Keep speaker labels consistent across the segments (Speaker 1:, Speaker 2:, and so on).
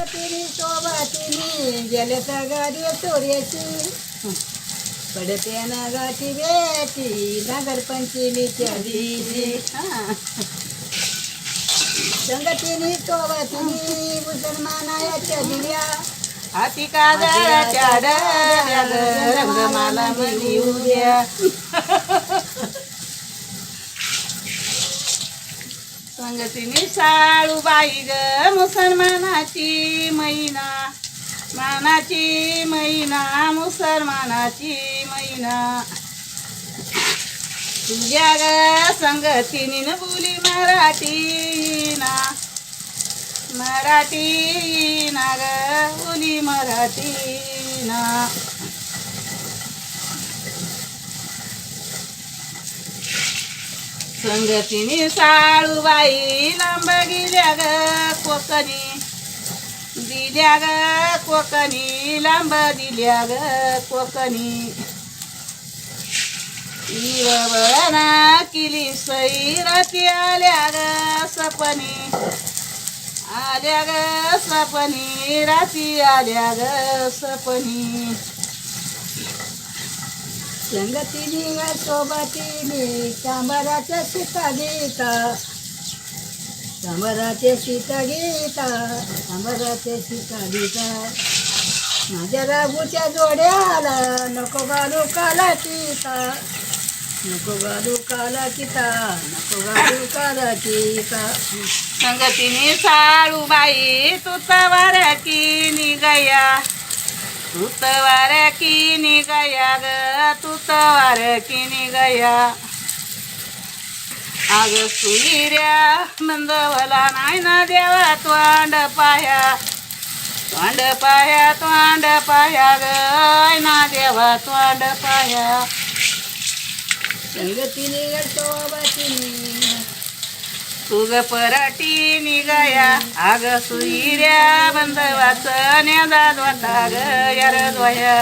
Speaker 1: तिरी सोबतिनी गेले तर गाडी चोऱ्याची पडते ना गाठी बेटी दिवशी हा. संगतीनी मुसलमानाच्या दिल्या
Speaker 2: हाती काजळाच्या डब्याग रंगमाला मनी उद्या संगतीने ग मुसलमानाची मैना. मानाची मैना मुसलमानाची मैना. तुझ्या ग संगतीने न बोली मराठी ना मराठी ना ग बोली संगतीने साळूबाई लांब गेल्या ग कोकणी. दिल्या ग कोकणी लांब दिल्या ग कोकणी. इरवना किली सैरती आल्या ग सपनी. आल्या ग सपनी राती आल्या ग सपनी.
Speaker 1: संगतीनी व सोबतीने चांबराच्या सीता गीता. चांबराचे सीता गीता चांबराचे सीता गीता. माझ्या राबूच्या जोड्याला नको घालू काला सीता नको घालू काला चिता नको घालू काला किता
Speaker 2: संगतीने साळू बाई तवाऱ्या की निगया तू की निगया ग तू की निगया अग सुईऱ्या मंदवला नाही ना देवा तोंड पाया. तोंड पाया तोंड पाया ग ना देवा तोंड पाया.
Speaker 1: संगतीने ग
Speaker 2: तुग पराटी निघाया. आग सुईऱ्या बंद वाचण्या द्वाता ग यार द्वया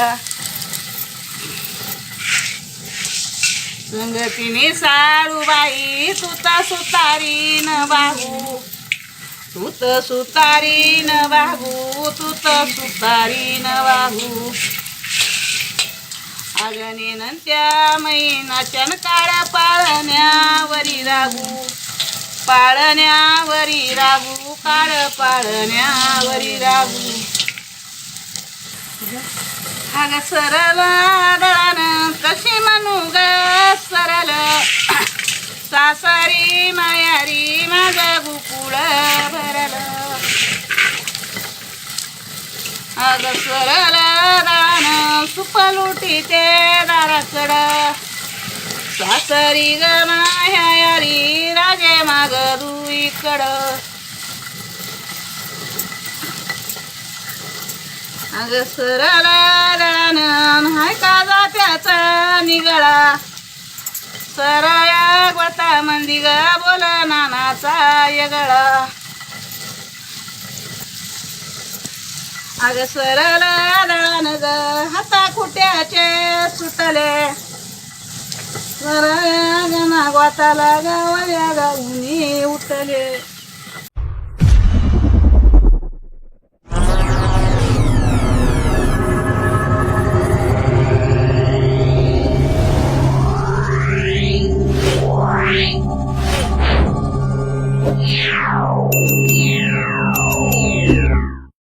Speaker 2: संगतीने साळूबाई तुता सुतारी न बाहू. तुत सुतारी न बाहू तुत सुतारी न बाहू. अगणीनंत्या नंत्या मैनाच्या पाळण्यावरी रागू पाळण्यावरी रागू काळ पाळण्यावरी रागू अग सरल दळान कशी म्हणू ग सरल? सासरी मायारी माझा गुकुळ भरल. अग सरल दळान सुपलुटी ते दाराकड. सासरी ग मायारी राजे माग दुईकड. अग सरळ दळान हाय का जात्याचा निगळा. सरया गोता मंदी ग बोल नानाचा यगळा. अग सरला दळान ग हाता खुट्याचे सुटले सर गना गोताला गावल्या गाऊनी उठले